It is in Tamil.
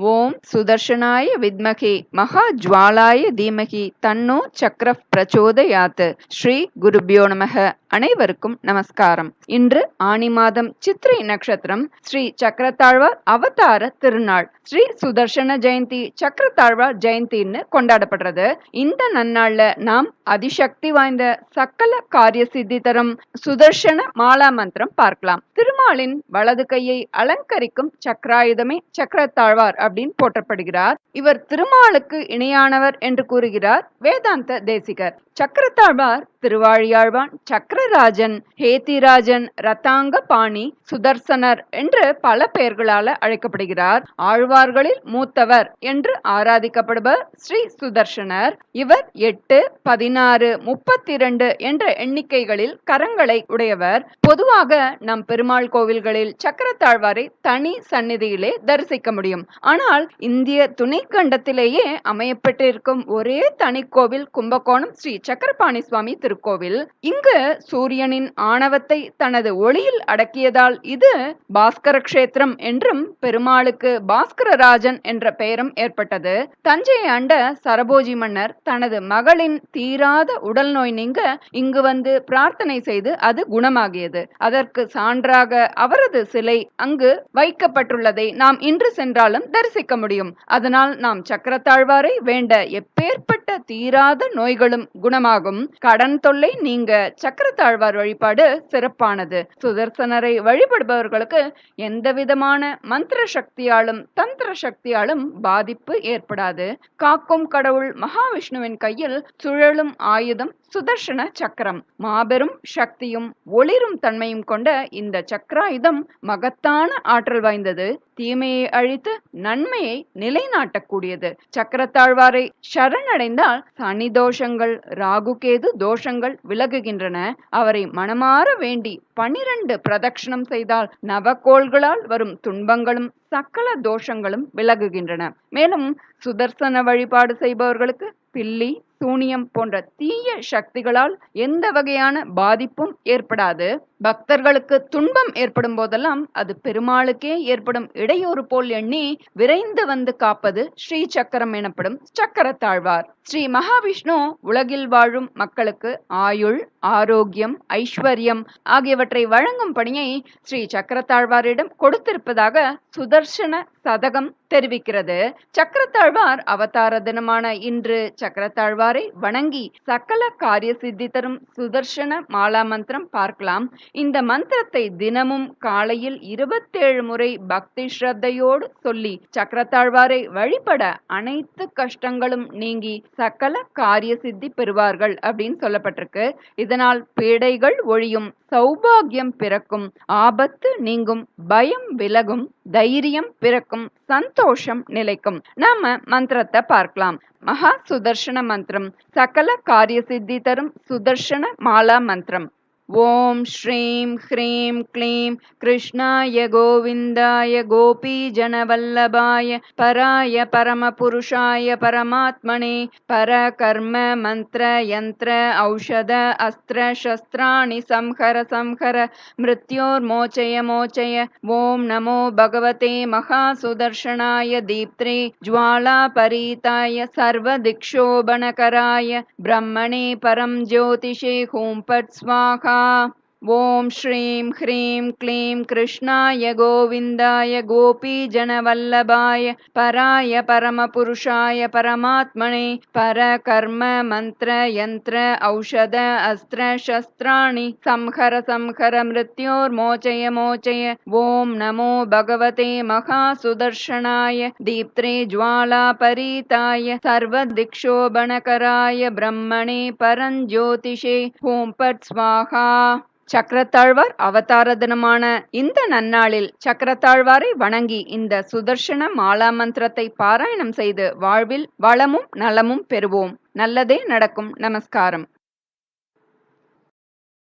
ஓம் சுதர்ஷனாய வித்மகி மகா ஜுவாலாய தீமகி தன்னோ சக்கர பிரச்சோதயாத். ஸ்ரீ குருபியோ நமக. அனைவருக்கும் நமஸ்காரம். இன்று ஆனி மாதம் சித்திரை நட்சத்திரம் ஸ்ரீ சக்கரத்தாழ்வார் அவதார திருநாள். ஸ்ரீ சுதர்ஷன ஜெயந்தி சக்கரத்தாழ்வார் ஜெயந்தின்னு கொண்டாடப்படுறது. இந்த நன்னாள்ல நாம் அதிசக்தி வாய்ந்த சக்கல காரிய சித்தி தரும் சுதர்ஷன மாலா மந்திரம் பார்க்கலாம். திருமாலின் வலது கையை அலங்கரிக்கும் சக்கராயுதமே சக்கரத்தாழ்வார் அப்படின்னு போற்றப்படுகிறார். இவர் திருமாலுக்கு இணையானவர் என்று கூறுகிறார் வேதாந்த தேசிகர். சக்கரத்தாழ்வார் திருவாழியாழ்வான் சக்கரராஜன் ஹேத்திராஜன் ரத்தாங்க பாணி சுதர்சனர் என்று பல பெயர்களால அழைக்கப்படுகிறார். ஆழ்வார்களில் மூத்தவர் என்று ஆராதிக்கப்படுபவர் ஸ்ரீ சுதர்சனர். இவர் எட்டு பதினாறு முப்பத்தி இரண்டு என்ற எண்ணிக்கைகளில் கரங்களை உடையவர். பொதுவாக நம் பெருமாள் கோவில்களில் சக்கரத்தாழ்வாரை தனி சந்நிதியிலே தரிசிக்க முடியும். ஆனால் இந்திய துணைக்கண்டத்திலேயே அமையப்பட்டிருக்கும் ஒரே தனி கோவில் கும்பகோணம் ஸ்ரீ சக்கரபாணி சுவாமி திருக்கோவில். இங்கு சூரியனின் ஆணவத்தை தனது ஒளியில் அடக்கியதால் இது பாஸ்கர கஷேத்திரம் என்றும் பெருமாளுக்கு பாஸ்கரராஜன் என்ற பெயரும் ஏற்பட்டது. தஞ்சை ஆண்ட சரபோஜி மன்னர் தனது மகளின் தீராத உடல் நோய் நீங்க இங்கு வந்து பிரார்த்தனை செய்து அது குணமாகியது. அதற்கு சான்றாக அவரது சிலை அங்கு வைக்கப்பட்டுள்ளதை நாம் இன்று சென்றாலும் தரிசிக்க முடியும். அதனால் நாம் சக்கரத்தாழ்வாரை வேண்ட எப்பேற்பட்ட ஏற்பட்ட தீராத நோய்களும் குணமாகும். கடன் தொல்லை நீங்க சக்கரத்தாழ்வார் வழிபாடு சிறப்பானது. சுதர்சனரை வழிபடுபவர்களுக்கு எந்த விதமான மந்திர சக்தியாலும் தந்திர சக்தியாலும் பாதிப்பு ஏற்படாது. காக்கும் கடவுள் மகாவிஷ்ணுவின் கையில் சுழலும் ஆயுதம் சுதர்ஷன சக்கரம். மாபெரும் சக்தியும் ஒளிரும் தன்மையும் கொண்ட இந்த சக்கராயுதம் மகத்தான ஆற்றல் வாய்ந்தது. தீமையை அழித்து நன்மையை நிலைநாட்டக்கூடியது. சக்கரத்தாழ்வாரை சரணடைந்த சரணடைந்தால் சனி தோஷங்கள் ராகுகேது தோஷங்கள் விலகுகின்றன. அவரை மனமாற வேண்டி பனிரண்டு பிரதட்சணம் செய்தால் நவகோள்களால் வரும் துன்பங்களும் சக்கல தோஷங்களும் விலகுகின்றன. மேலும் சுதர்சன வழிபாடு செய்பவர்களுக்கு பில்லி சூனியம் போன்ற தீய சக்திகளால் எந்த வகையான பாதிப்பும் ஏற்படாது. பக்தர்களுக்கு துன்பம் ஏற்படும் போதெல்லாம் அது பெருமாளுக்கே ஏற்படும் இடையூறு போல் எண்ணி விரைந்து வந்து காப்பது ஸ்ரீ சக்கரம் எனப்படும் சக்கரத்தாழ்வார். ஸ்ரீ மகாவிஷ்ணு உலகில் வாழும் மக்களுக்கு ஆயுள் ஆரோக்கியம் ஐஸ்வர்யம் ஆகியவற்றை வழங்கும் பணியை ஸ்ரீ சக்கரத்தாழ்வாரிடம் கொடுத்திருப்பதாக சுதர்சன சதகம் தெரிவிக்கிறது. சக்கரத்தாழ்வார் அவதார தினமான இன்று சக்கரத்தாழ்வாரை வணங்கி சகல காரிய சித்தி தரும் சுதர்சன மாலா மந்திரம் பார்க்கலாம். இந்த மந்திரத்தை தினமும் காலையில் இருபத்தேழு முறை பக்தி ஸ்ரத்தையோடு சொல்லி சக்கரத்தாழ்வாரை வழிபட அனைத்து கஷ்டங்களும் நீங்கி சகல காரிய சித்தி பெறுவார்கள் அப்படின்னு சொல்லப்பட்டிருக்கு. இதனால் பீடைகள் ஒழியும் சௌபாகியம் பிறக்கும் ஆபத்து நீங்கும் பயம் விலகும் தைரியம் பிறக்கும் சந்தோஷம் நிலைக்கும். நாம மந்திரத்தை பார்க்கலாம். மகா சுதர்ஷன மந்திரம் சகல காரிய சித்தி தரும் சுதர்ஷன மாலா மந்திரம். ॐ श्रीं ह्रीं क्लीं कृष्णाय गोविन्दाय गोपीजनवल्लभाय पराय परमपुरुषाय परमात्मने परकर्म मन्त्र यन्त्र औषध अस्त्र शस्त्राणि संहर संहर मृत्योर्मोचय मोचय ॐ नमो भगवते महासुदर्शनाय दीप्त्रे ज्वालापरीताय सर्वदिक्षोभणकराय ब्रह्मणे परं ज्योतिषे हुं स्वाहा uh ॐ श्रीं ह्रीं क्लीं कृष्णाय गोविन्दाय गोपीजनवल्लभाय पराय परमपुरुषाय परमात्मने परकर्म मन्त्रयन्त्र औषध अस्त्र शस्त्राणि संहर संहर मृत्योर्मोचय मोचय ॐ नमो भगवते महासुदर्शनाय दीप्त्रे ज्वालापरीताय सर्वदिक्षोभणकराय ब्रह्मणे परञ्ज्योतिषे ॐ पट् स्वाहा। சக்கரத்தாழ்வார் அவதார தினமான இந்த நன்னாளில் சக்கரத்தாழ்வாரை வணங்கி இந்த சுதர்ஷன மாலா மந்திரத்தை பாராயணம் செய்து வாழ்வில் வளமும் நலமும் பெறுவோம். நல்லதே நடக்கும். நமஸ்காரம்.